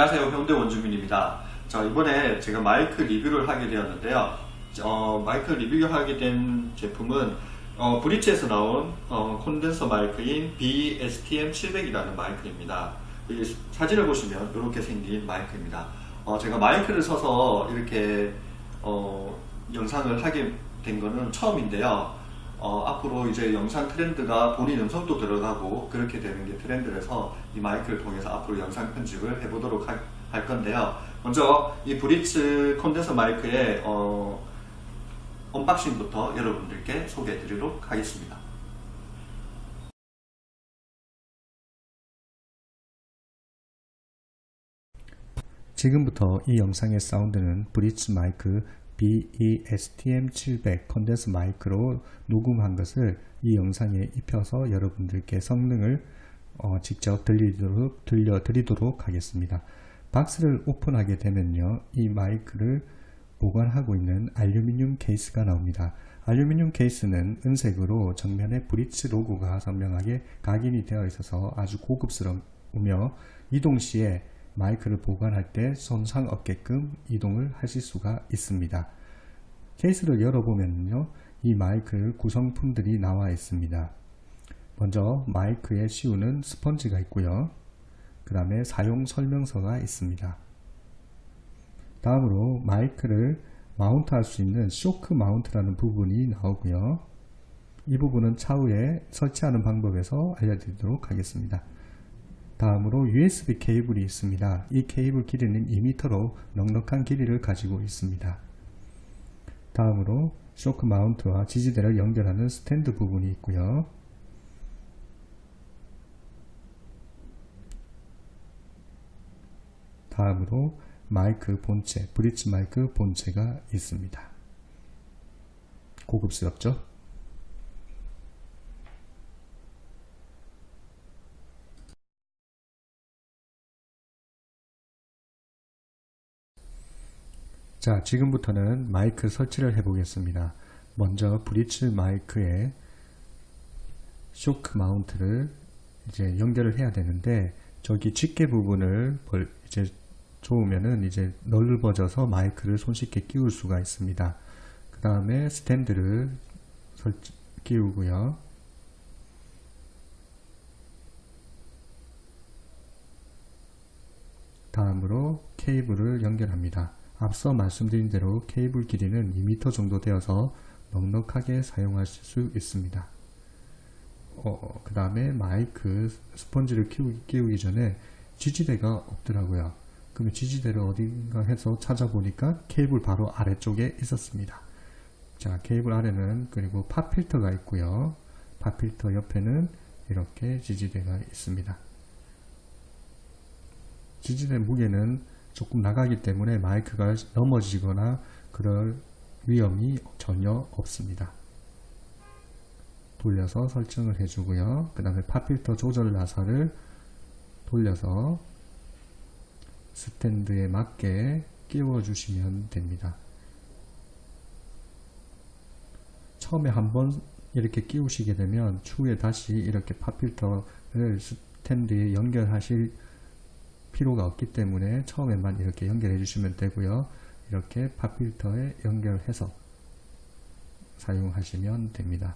안녕하세요. 현대 원주민입니다. 자, 이번에 제가 마이크 리뷰를 하게 되었는데요. 어, 마이크 리뷰하게 된 제품은 어, 브리츠에서 나온 어, 콘덴서 마이크인 BSTM700이라는 마이크입니다. 이 사진을 보시면 이렇게 생긴 마이크입니다. 어, 제가 마이크를 서서 이렇게 어, 영상을 하게 된 거는 처음인데요. 어, 앞으로 이제 영상 트렌드가 본인 음성도 들어가고 그렇게 되는 게 트렌드라서 이 마이크를 통해서 앞으로 영상 편집을 해보도록 할, 할 건데요. 먼저 이 브리츠 콘덴서 마이크의 어, 언박싱부터 여러분들께 소개해 드리도록 하겠습니다. 지금부터 이 영상의 사운드는 브리츠 마이크 BESTM700 컨덴서 마이크로 녹음한 것을 이 영상에 입혀서 여러분들께 성능을 어, 직접 들리도록, 들려드리도록 하겠습니다. 박스를 오픈하게 되면요. 이 마이크를 보관하고 있는 알루미늄 케이스가 나옵니다. 알루미늄 케이스는 은색으로 정면에 브리츠 로고가 선명하게 각인이 되어 있어서 아주 고급스러우며 이동 시에 마이크를 보관할 때 손상 없게끔 이동을 하실 수가 있습니다. 케이스를 열어보면요. 이 마이크 구성품들이 나와 있습니다. 먼저 마이크에 씌우는 스펀지가 있고요. 그 다음에 사용 설명서가 있습니다. 다음으로 마이크를 마운트 할 수 있는 쇼크 마운트라는 부분이 나오고요. 이 부분은 차후에 설치하는 방법에서 알려드리도록 하겠습니다. 다음으로 USB 케이블이 있습니다. 이 케이블 길이는 2m로 넉넉한 길이를 가지고 있습니다. 다음으로 쇼크 마운트와 지지대를 연결하는 스탠드 부분이 있고요. 다음으로 마이크 본체, 브릿지 마이크 본체가 있습니다. 고급스럽죠? 자, 지금부터는 마이크 설치를 해 보겠습니다. 먼저 브릿지 마이크에 쇼크 마운트를 이제 연결을 해야 되는데 저기 집게 부분을 벌- 이제 좋으면은 이제 넓어져서 마이크를 손쉽게 끼울 수가 있습니다. 그 다음에 스탠드를 설치, 끼우고요. 다음으로 케이블을 연결합니다. 앞서 말씀드린 대로 케이블 길이는 2m 정도 되어서 넉넉하게 사용하실 수 있습니다. 어, 그 다음에 마이크 스펀지를 끼우기, 끼우기 전에 지지대가 없더라고요. 그러면 지지대를 어딘가 해서 찾아보니까 케이블 바로 아래쪽에 있었습니다. 자, 케이블 아래는 그리고 팝필터가 있고요. 팝필터 옆에는 이렇게 지지대가 있습니다. 지지대 무게는 조금 나가기 때문에 마이크가 넘어지거나 그럴 위험이 전혀 없습니다. 돌려서 설정을 해주고요. 그 다음에 팝필터 조절 나사를 돌려서 스탠드에 맞게 끼워 주시면 됩니다. 처음에 한번 이렇게 끼우시게 되면 추후에 다시 이렇게 팝필터를 스탠드에 연결하실 필요가 없기 때문에 처음에만 이렇게 연결해 주시면 되고요. 이렇게 팝필터에 연결해서 사용하시면 됩니다.